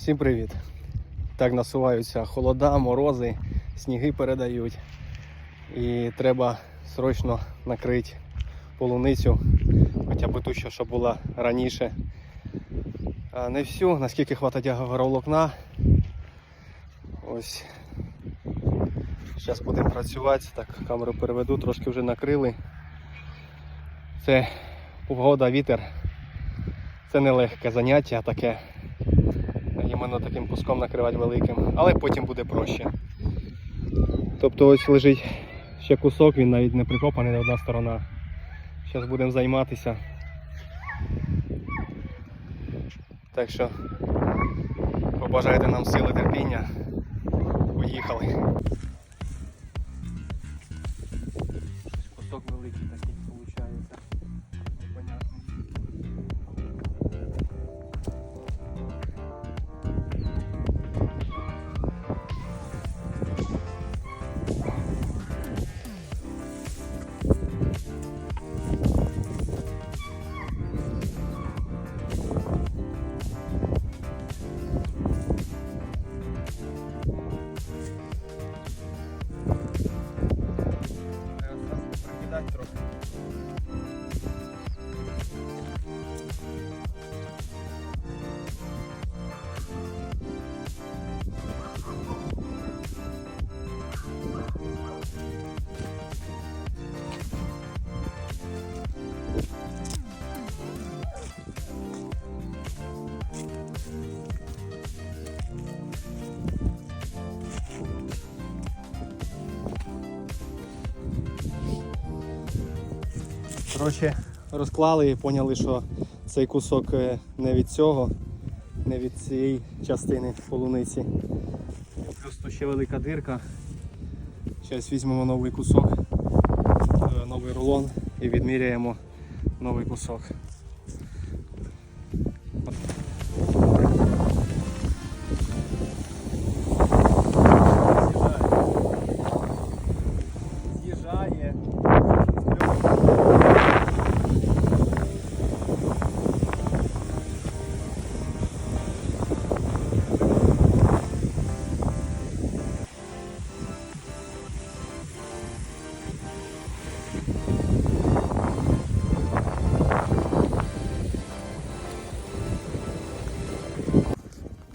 Всім привіт! Так насуваються холода, морози, сніги передають. І треба срочно накрити полуницю, хоча б ту, що була раніше. А не всю, наскільки хватить агроволокна. Ось. Зараз будемо працювати. Так, камеру переведу, трошки вже накрили. Це погода, вітер. Це не легке заняття таке іменно таким куском накривати великим, але потім буде проще. Тобто ось лежить ще кусок, він навіть не прикопаний на одна сторона. Зараз будемо займатися. Так що побажайте нам сили терпіння. Поїхали. Кусок великий Коротше, розклали і поняли, що цей кусок е, не від цього, не від цієї частини полуниці. Плюс тут ще велика дирка. Зараз візьмемо новий кусок, е, новий рулон і відміряємо новий кусок. З'їжджає.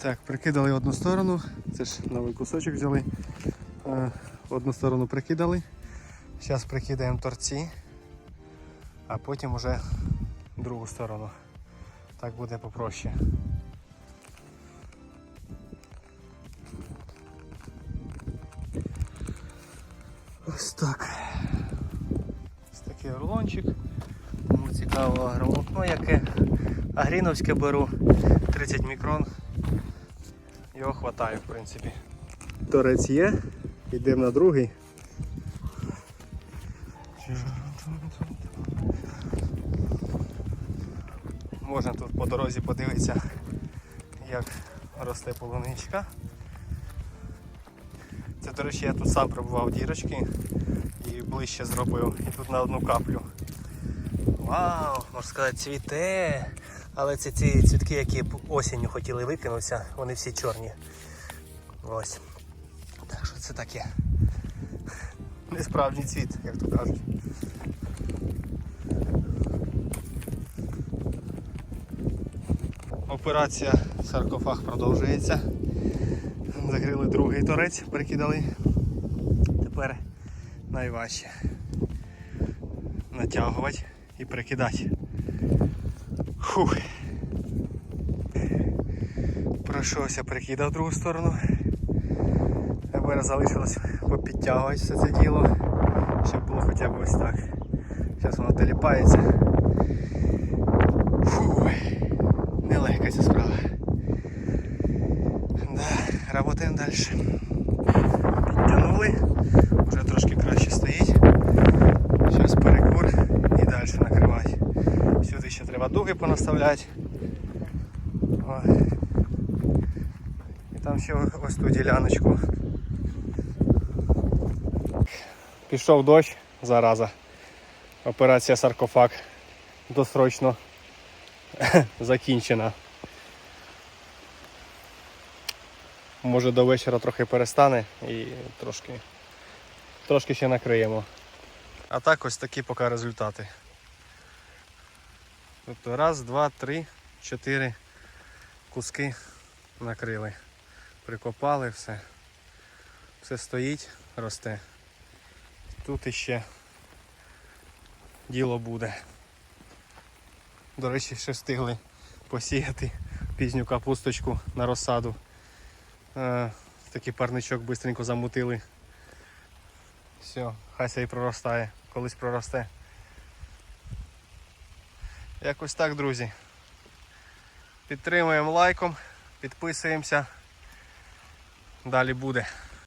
Так, прикидали одну сторону, це ж новий кусочок взяли. Е, Одну сторону прикидали. Зараз прикидаємо торці, а потім уже другу сторону. Так буде попроще. Ось так. Ось такий рулончик. Кому цікаво агроволокно яке. Агріновське беру 30 мікрон. Його хватає, в принципі. Торець є, йдемо на другий. Можна тут по дорозі подивитися, як росте полуничка. Це, до речі, я тут сам пробував дірочки і ближче зробив. І тут на одну каплю. Вау, можна сказати, цвіте. Але це ці цвітки, які б осінню хотіли викинутися, вони всі чорні. Ось. Так що це таке. Не справжній цвіт, як то кажуть. Операція саркофаг продовжується. Закрили другий торець, перекидали. Тепер найважче натягувати і перекидати. Фух. Пройшовся, перекидав в другу сторону. Тепер залишилось попідтягувати все це діло, щоб було хоча б ось так. Зараз воно теліпається. Фу, нелегка ця справа. Да, работаємо далі. Підтягнули, вже трошки краще стоїть. Зараз перекур і далі накривати. Сюди ще треба дуги понаставляти. Ой. І там ще ось ту діляночку. Пішов дощ, зараза. Операція саркофаг досрочно закінчена. може до вечора трохи перестане і трошки, трошки ще накриємо. А так ось такі поки результати. Тобто раз, два, три, чотири куски накрили. Прикопали все. Все стоїть, росте. Тут іще діло буде. До речі, ще встигли посіяти пізню капусточку на розсаду. Е, такий парничок швидко замутили. Все, хай це і проростає, колись проросте. Якось так, друзі. Підтримуємо лайком, підписуємося. Далі буде.